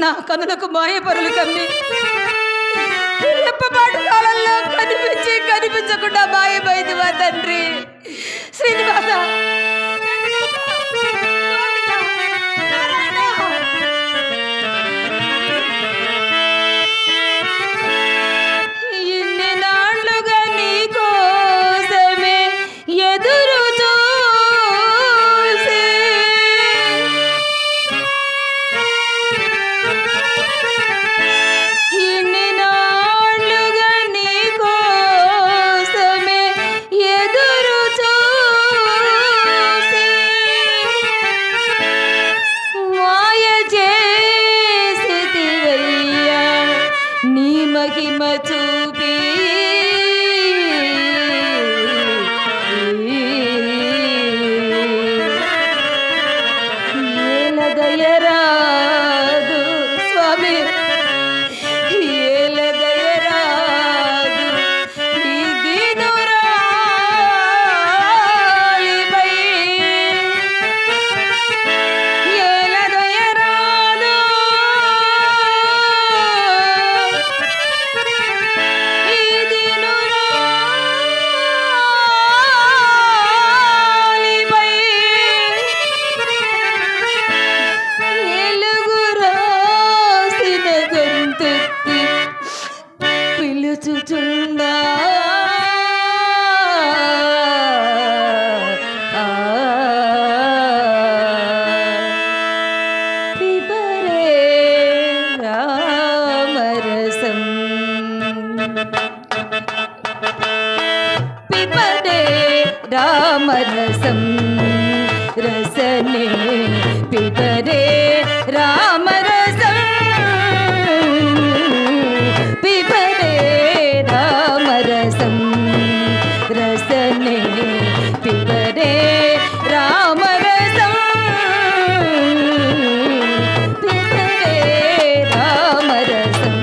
నా కనులకు మాయపరులు కమ్మి రెప్పపాటు కాలంలో కనిపించి కనిపించకుండా మాయమైంది మా తండ్రి. శ్రీనివాస! വസിച്ചുണ്ട് രാമരസം. പിപദേ രാമരസം. രസനേ പിപദേ രാ രസനേ പിവരേ രാമരസം. രാമരസം.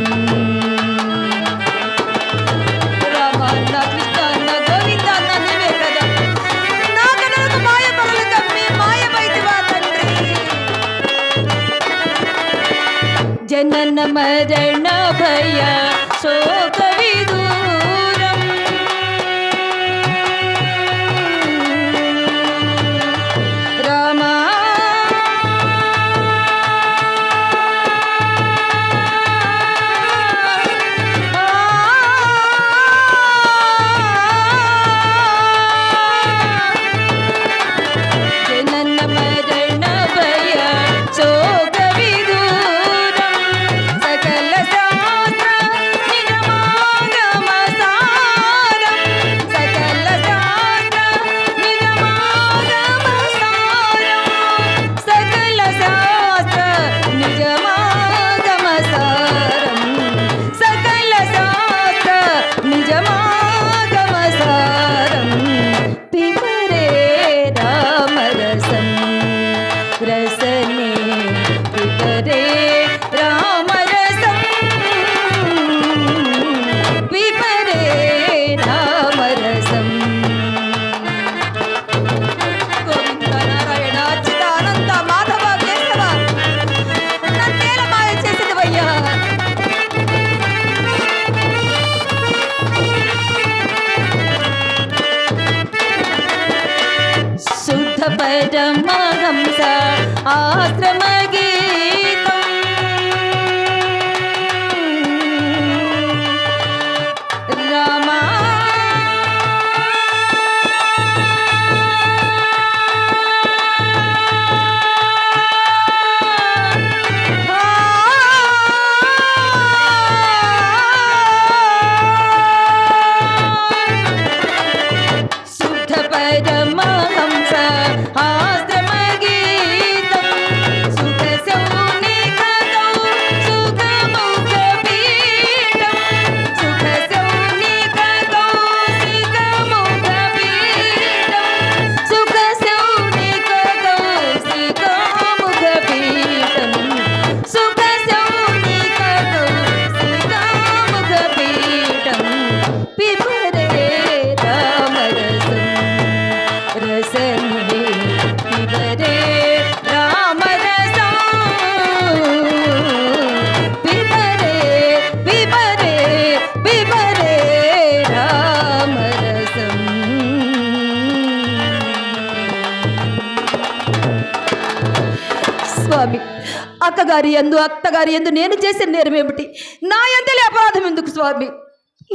అన్నగారి ఎందు అత్తగారి ఎందు నేను చేసిన నేరం ఏమిటి? నా ఎంతలే అపరాధం ఎందుకు స్వామి?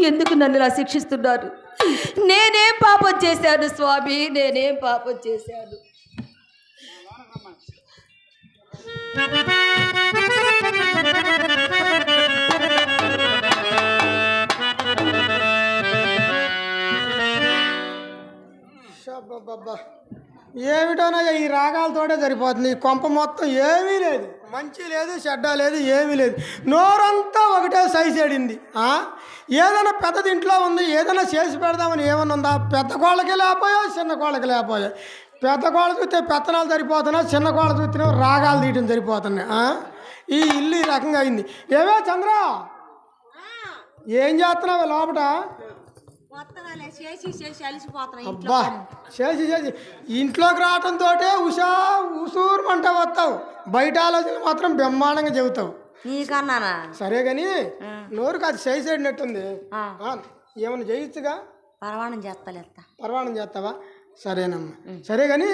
ఎందుకు నన్ను ఇలా శిక్షిస్తున్నారు? నేనేం పాపం చేశాను స్వామి నేనేం పాపం చేశాను. అబ్బబ్బబ్బా. ఏమిటోనయ్యా ఈ రాగాలతోటే సరిపోతుంది. ఈ కొంప మొత్తం ఏమీ లేదు. మంచి లేదు చెడ్డ లేదు ఏమీ లేదు. నోరంతా ఒకటే సైజేడింది ఆ? ఏదైనా పెద్దది ఇంట్లో ఉంది ఏదైనా చేసి పెడదామని ఏమన్నా ఉందా? పెద్ద కోళ్ళకి లేకపోయా చిన్న కోళ్ళకి లేకపోయా? పెద్ద కోళ్ళ చూస్తే పెత్తనాలు సరిపోతున్నా చిన్న కోళ్ళ చూస్తే రాగాలు తీయటం సరిపోతున్నాయి? ఈ ఇల్లు ఈ రకంగా అయింది. ఏమే చంద్ర? ఏం చేస్తున్నావు లోపట? చేసి అబ్బా చేసి చేసి. ఇంట్లోకి రావటంతో ఉషా ఉసూరుమంట వస్తావు. బయట ఆలోచనలు మాత్రం బ్రహ్మాండంగా చెబుతావు. నీకన్నానా? సరే కానీ నోరుకు అది చేసేటట్టుంది ఆ. ఏమైనా చేయొచ్చుగా? పరవాణం చేస్తలేస్తా పర్వాణం చేస్తావా? సరేనమ్మా. సరే కానీ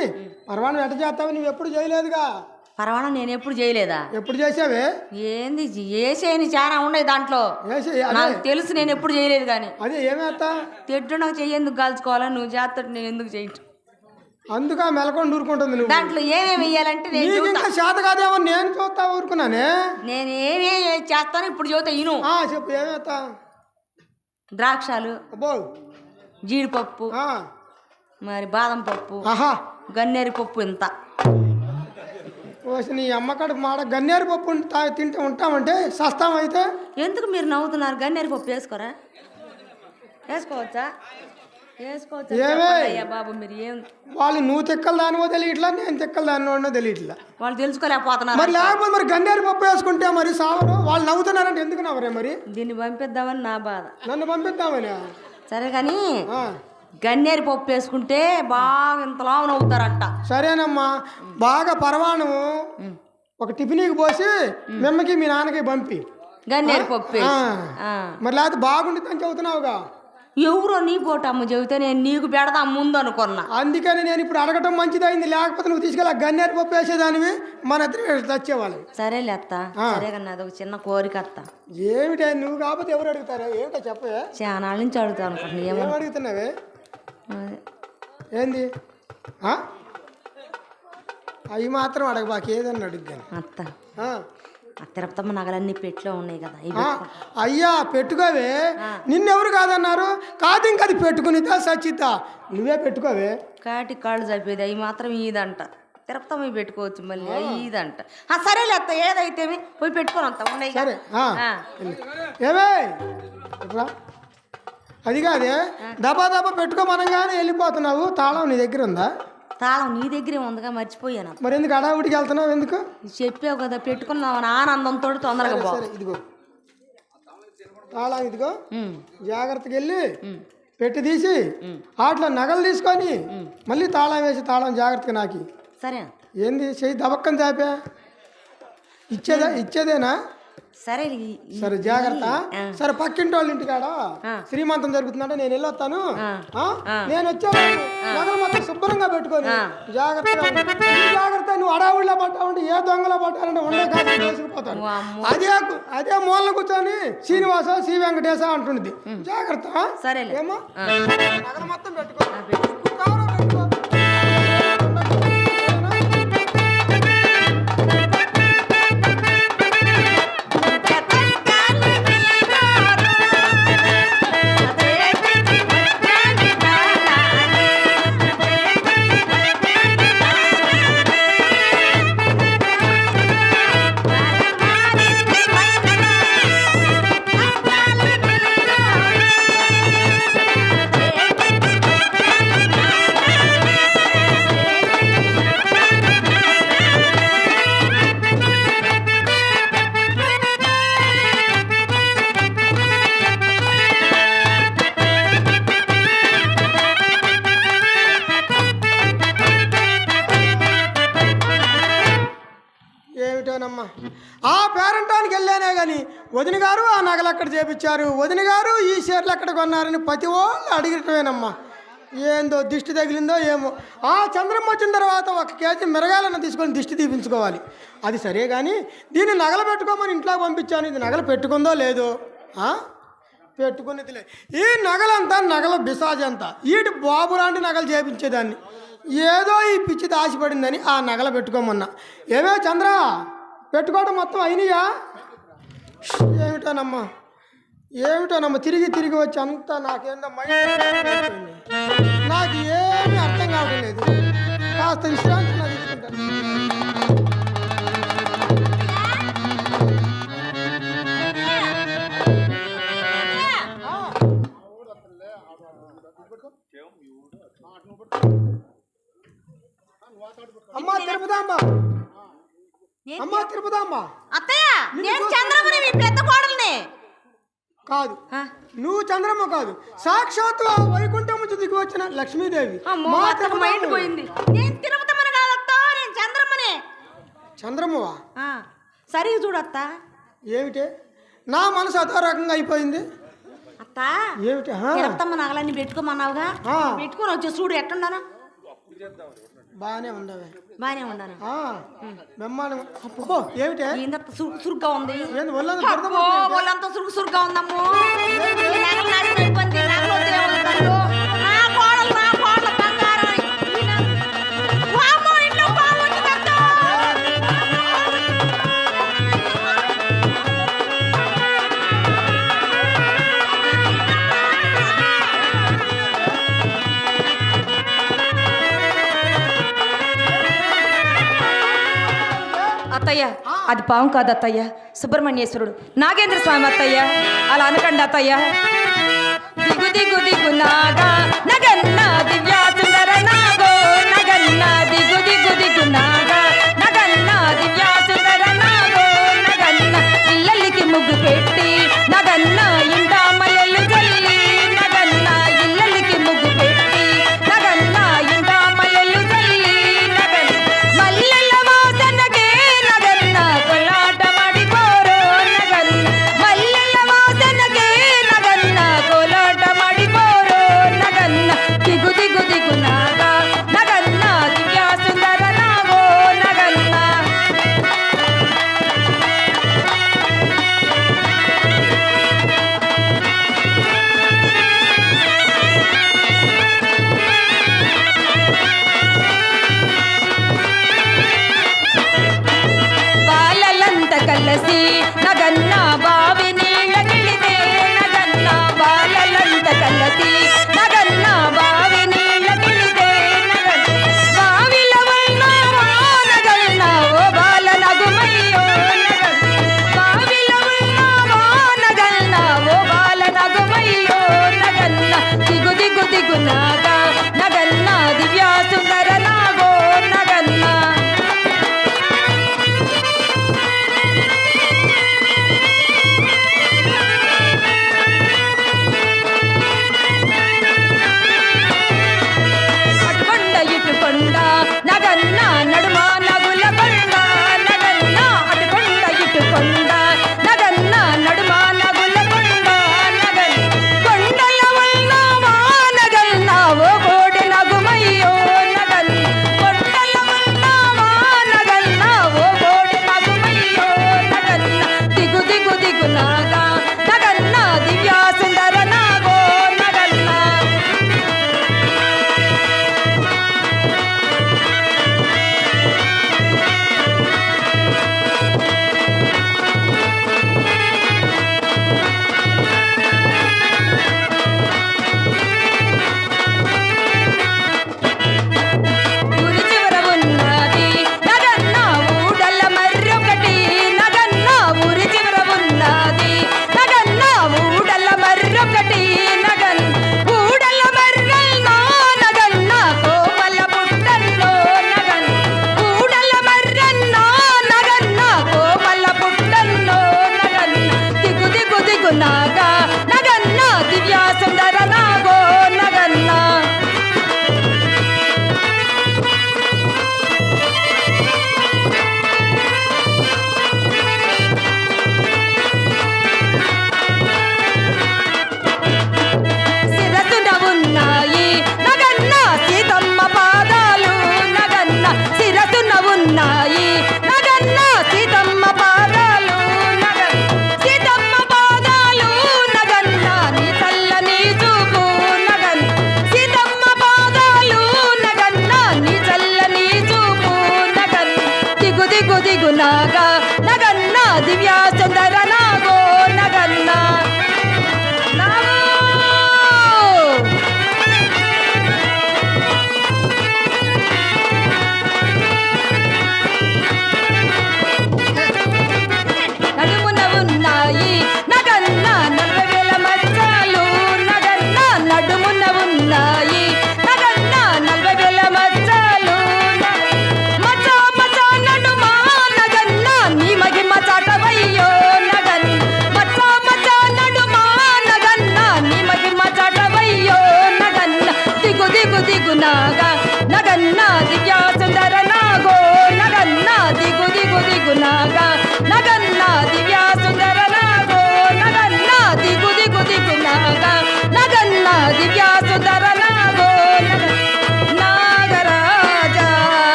పర్వాణం ఎట్ట చేస్తావు? నువ్వు ఎప్పుడు చేయలేదుగా. పరవాణం నేను ఎప్పుడు చేయలేదా? ఎప్పుడు చేసావే? ఏంది ఏసేని చాలా ఉన్నాయి దాంట్లో? నాకు తెలుసు నేను ఎప్పుడు చేయలేదు కానీ. అదే ఏమేస్తా తిట్టు నాకు చెయ్యి ఎందుకు కాల్చుకోవాలని నువ్వు చేస్తాడు నేను ఎందుకు చేయటం అందుక మెలకొని ఊరుకుంటుంది నువ్వు. దాంట్లో ఏమేమి వేయాలంటే నేను ఇంకా చేత కాదేమో నేను చూస్తా ఊరుకున్నానే? నేను ఏమేమి చేస్తాను ఇప్పుడు చూస్తా ఇను. ఆ, చెప్పు ఏమేస్తా ద్రాక్షాలు జీడిపప్పు మరి బాదం పప్పు గన్నేరు పప్పు ఇంత. ఓసి నీ అమ్మకాడు మాడ గన్నేరు పప్పు తింటే ఉంటామంటే సస్తామైతే? ఎందుకు మీరు నవ్వుతున్నారు? గన్నేరు పప్పు వేసుకోరా? వేసుకోవచ్చా? బాబు మీరు ఏం వాళ్ళు నువ్వు తిక్కలు దానివో తెలియట్లా నేను తిక్కలు దానివో తెలియట్లా. వాళ్ళు తెలుసుకోలేకపోతున్నారు మరి లేకపోతే మరి గన్నేరు పప్పు వేసుకుంటే మరి సావరు వాళ్ళు నవ్వుతున్నారంటే ఎందుకు నవ్వరే మరి? దీన్ని పంపిద్దామని నా బాధ. నన్ను పంపిద్దామని? సరే కానీ గన్నేరు పప్పు వేసుకుంటే బాగా ఇంతలా నవ్వుతారంట సరేనమ్మా. బాగా పరవాణము ఒక టిఫినీకి పోసి మిమ్మకి మీ నాన్నకి పంపి. గన్నేరు పప్పు. మరి లేకపోతే బాగుంటుందని చెబుతున్నావుగా ఎవరో నీ పోటమ్మ చెబితే నేను నీకు పెడదా ముందు అనుకున్నా. అందుకని నేను ఇప్పుడు అడగటం మంచిదైంది. లేకపోతే నువ్వు తీసుకెళ్ళి గన్నేరు పప్పు వేసేదానివి మన ఇద్దరు తెచ్చేవాళ్ళు సరేలే అత్త సరే కానీ అదొక చిన్న కోరిక అత్త. ఏమిటా నువ్వు కాకపోతే ఎవరు అడుగుతారా? ఏమిటో చెప్పే చాలా నుంచి అడుగుతా అనుకుంటున్నా. ఏమో అడుగుతున్నావే. ఏంది? ఆ? అవి మాత్రం అడగబాకి ఏదన్నా అడుగుతాను అత్త. ఆ. తిరుపతమ్మ నగలన్నీ పెట్లో ఉన్నాయి కదా అయ్యా పెట్టుకోవే. నిన్నెవరు కాదన్నారు? కాదు ఇంక అది పెట్టుకునిద్దా సచ్చిద్దా నువ్వే పెట్టుకోవే. కాటి కాళ్ళు చంపేది అవి మాత్రం ఈదంట. తిరుపతమ్మ పెట్టుకోవచ్చు మళ్ళీ ఆ, సరేలే అత్త ఏదైతే పోయి పెట్టుకోను అంత ఉన్నాయి సరే. ఏమే? ఇట్లా అది కాదే? దబా దబా పెట్టుకోమనగానే వెళ్ళిపోతున్నావు. తాళం నీ దగ్గర ఉందా? తాళం నీ దగ్గరే ఉందిగా మర్చిపోయాను. మరి ఎందుకు అడావుడికి వెళ్తున్నావు ఎందుకు? చెప్పావు కదా పెట్టుకున్నామని ఆనందంతో తొందరగా పో. సరే ఇదిగో. తాళం ఇదిగో. ఉమ్, జాగ్రత్తగా వెళ్ళి. పెట్టి తీసి వాటిలో నగలు తీసుకొని మళ్ళీ తాళం వేసి తాళం జాగ్రత్తగా నాకి. సరే. ఏంది? చెయ్యి దబక్కని చాపా? ఇచ్చేదా? ఇచ్చేదేనా? సరే సరే జాగ్రత్త. సరే పక్కింటి వాళ్ళ ఇంటికాడ. శ్రీమంతం జరుగుతుందంటే నేను వెళ్ళొస్తాను. నేను వచ్చాను. నగలు మొత్తం శుభ్రంగా పెట్టుకొని. జాగ్రత్తగా. ఈ జాగ్రత్త నువ్వు అడావుడిలో పట్టావంటే ఏ దొంగలో పట్టాలంటే ఉండే కాదు వేసుకుపోతాను. అదే అదే మూలన కూర్చొని శ్రీనివాస శ్రీ వెంకటేశ అంటుంది జాగ్రత్త. ఏమో ఆ, నగలు మొత్తం పెట్టుకో. చేపించారు వదిన గారు ఈ చీరలు ఎక్కడ కొన్నారని ప్రతి వాళ్ళు అడిగటమేనమ్మా ఏందో దిష్టి తగిలిందో ఏమో. ఆ చంద్రమ్మ వచ్చిన తర్వాత ఒక కేజీ మిరగాలన్న తీసుకొని దిష్టి తీపించుకోవాలి. అది సరే కానీ దీన్ని నగలు పెట్టుకోమని ఇంట్లో పంపించాను. ఇది నగలు పెట్టుకుందో లేదో? పెట్టుకునేది లేదు. ఈ నగలంతా నగల బిసాజ్ అంతా ఈటి బాబు లాంటి నగలు చేపించేదాన్ని. ఏదో ఈ పిచ్చి దాచిపడిందని ఆ నగల పెట్టుకోమన్నా. ఏమే చంద్ర? పెట్టుకోవడం మొత్తం అయినాయా? ఏమిటానమ్మా? ఏమిటోనమ్మా తిరిగి తిరిగి వచ్చి అంతా నాకేందో మైండ్ వచ్చిన లక్ష్మీదేవి. మైండ్ పోయింది. నేను తిరుపతమ్మని కాదత్త నేను చంద్రమ్మని. చంద్రమ్మవా? ఆ, సరిగా చూడత్త ఏమిటే? నా మనసు అదో రకంగా అయిపోయింది. అత్త ఏమిటి? తిరుపతమ్మ నగలన్నీ పెట్టుకోమన్నావుగా. పెట్టుకొని వచ్చి చూడు ఎట్టుండాను బాగానే ఉండవే. బాగానే ఉండాను బ్రహ్మాండం ఏమిటే? సురుకు సురుగ్గా ఉంది? సురుకు సురుగ్గా ఉందమ్మో. అది పాము కాదు అత్తయ్య సుబ్రహ్మణ్యేశ్వరుడు. నాగేంద్ర స్వామి అత్తయ్య అలా అనకండి అత్తయ్య. దిగు దిగు దిగు నాగా నగన్న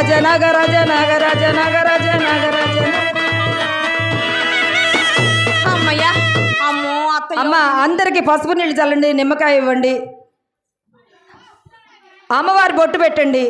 జనగరజ నగ రజ నగరజ నగరజ. అమ్మో అమ్మ అందరికి పసుపు నీళ్ళు చల్లండి నిమ్మకాయ ఇవ్వండి. అమ్మవారి బొట్టు పెట్టండి.